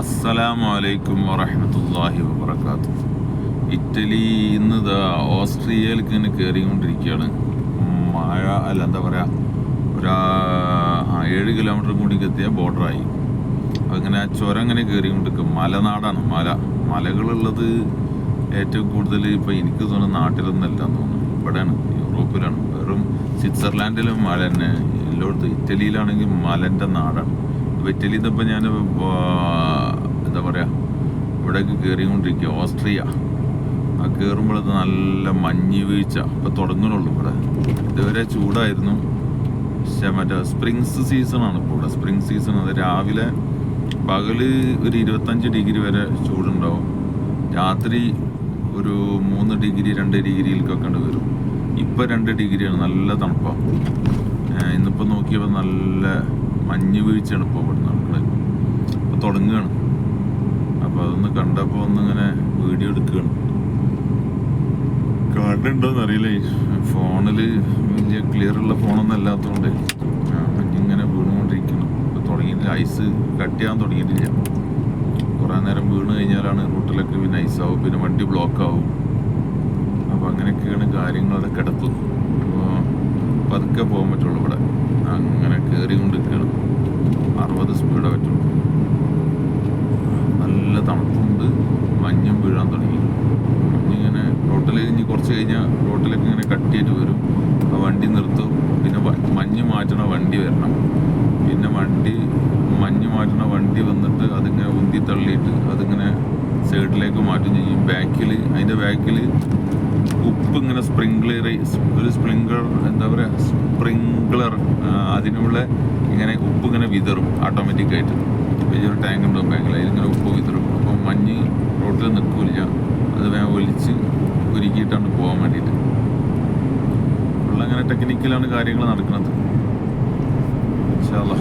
അസ്സലാമു അലൈക്കും വറഹ്മത്തുള്ളാഹി വബറകാത്തു ഇറ്റലി ഇന്ന് ഇതാ ഓസ്ട്രിയയിലേക്ക് ഇങ്ങനെ കയറിക്കൊണ്ടിരിക്കുകയാണ് മഴ അല്ല എന്താ പറയുക ഒരു ഏഴ് കിലോമീറ്റർ കൂടി എത്തിയ ബോർഡറായി. അങ്ങനെ ആ ചുരം ഇങ്ങനെ കയറിക്കൊണ്ടിരിക്കും മലനാടാണ് മല. മലകളുള്ളത് ഏറ്റവും കൂടുതൽ ഇപ്പം എനിക്ക് തോന്നുന്നു നാട്ടിലൊന്നല്ല തോന്നുന്നു. ഇവിടെയാണ് യൂറോപ്പിലാണ്. വെറും സ്വിറ്റ്സർലാൻഡിലും മല തന്നെ. എല്ലായിടത്തും ഇറ്റലിയിലാണെങ്കിൽ മലന്റെ നാടാണ്. ഇപ്പോൾ ഇറ്റലിയിൽ നിന്ന് ഞാൻ എന്താ പറയുക ഇവിടേക്ക് കയറിക്കൊണ്ടിരിക്കുക ഓസ്ട്രിയ. ആ കയറുമ്പോഴത് നല്ല മഞ്ഞ് വീഴ്ച. ഇപ്പം തുടങ്ങണുള്ളൂ ഇവിടെ. ഇതുവരെ ചൂടായിരുന്നു. പക്ഷെ മറ്റേ സ്പ്രിങ്സ് സീസണാണ് ഇപ്പോൾ ഇവിടെ. സ്പ്രിങ് സീസൺ അത് രാവിലെ പകൽ ഒരു ഇരുപത്തഞ്ച് ഡിഗ്രി വരെ ചൂടുണ്ടാവും. രാത്രി ഒരു മൂന്ന് ഡിഗ്രി രണ്ട് ഡിഗ്രിയിലേക്കൊക്കെ ഉണ്ട് വരും. ഇപ്പം രണ്ട് ഡിഗ്രിയാണ്. നല്ല തണുപ്പാണ് ഇന്നിപ്പോൾ നോക്കിയപ്പോൾ നല്ല മഞ്ഞ് വീഴ്ചയാണ് ഇപ്പോൾ ഇവിടെ നടക്കുന്നത് ഇപ്പൊ തുടങ്ങുകയാണ്. അപ്പൊ അതൊന്ന് കണ്ടപ്പോ ഒന്നിങ്ങനെ വീഡിയോ എടുക്കുകയാണ്. കാണുന്നുണ്ടോന്ന് അറിയില്ല. ഫോണിൽ വലിയ ക്ലിയർ ഉള്ള ഫോണൊന്നും അല്ലാത്തതുകൊണ്ട് ഇങ്ങനെ വീണുകൊണ്ടിരിക്കുന്നു. ഇപ്പോൾ തുടങ്ങിയിട്ടില്ല ഐസ് കട്ട് ചെയ്യാൻ തുടങ്ങിയിട്ടില്ല. കുറെ നേരം വീണ് കഴിഞ്ഞാലാണ് റൂട്ടിലൊക്കെ പിന്നെ ഐസ് ആവും. പിന്നെ വണ്ടി ബ്ലോക്ക് ആവും. അപ്പൊ അങ്ങനെയൊക്കെയാണ് കാര്യങ്ങളൊക്കെ കിടത്തും അപ്പോൾ പതുക്കെ പോകാൻ പറ്റുള്ളൂ ഇവിടെ. അങ്ങനെ കയറി കയറിക്കൊണ്ടിരിക്കുകയാണ് അറുപത് സ്പീഡേ പറ്റുള്ളൂ. കഴിഞ്ഞാൽ റോട്ടിലൊക്കെ ഇങ്ങനെ കട്ട് ചെയ്തിട്ട് വരും. ആ വണ്ടി നിർത്തും. പിന്നെ മഞ്ഞ് മാറ്റണ വണ്ടി വരണം. പിന്നെ വണ്ടി മഞ്ഞ് മാറ്റണ വണ്ടി വന്നിട്ട് അതിങ്ങനെ ഉന്തി തള്ളിയിട്ട് അതിങ്ങനെ സൈഡിലേക്ക് മാറ്റും ചെയ്യും. ബാക്കിൽ അതിന്റെ ബാക്കിൽ ഉപ്പ് ഇങ്ങനെ സ്പ്രിംഗ്ലർ ഒരു സ്പ്രിംഗ്ലർ എന്താ പറയുക സ്പ്രിംഗ്ലർ അതിനുള്ള ഇങ്ങനെ ഉപ്പ് ഇങ്ങനെ വിതറും ഓട്ടോമാറ്റിക്കായിട്ട് വലിയൊരു ടാങ്ക് ഉണ്ടാവും ബാങ്കിൽ അതിലിങ്ങനെ ഉപ്പ് വിതറും. അപ്പം മഞ്ഞ് ആയിട്ടാണ് പോകാൻ വേണ്ടിയിട്ട്. ഫുള്ളങ്ങനെ ടെക്നിക്കലാണ് കാര്യങ്ങൾ നടക്കുന്നത്. ഇൻഷാല്ലാ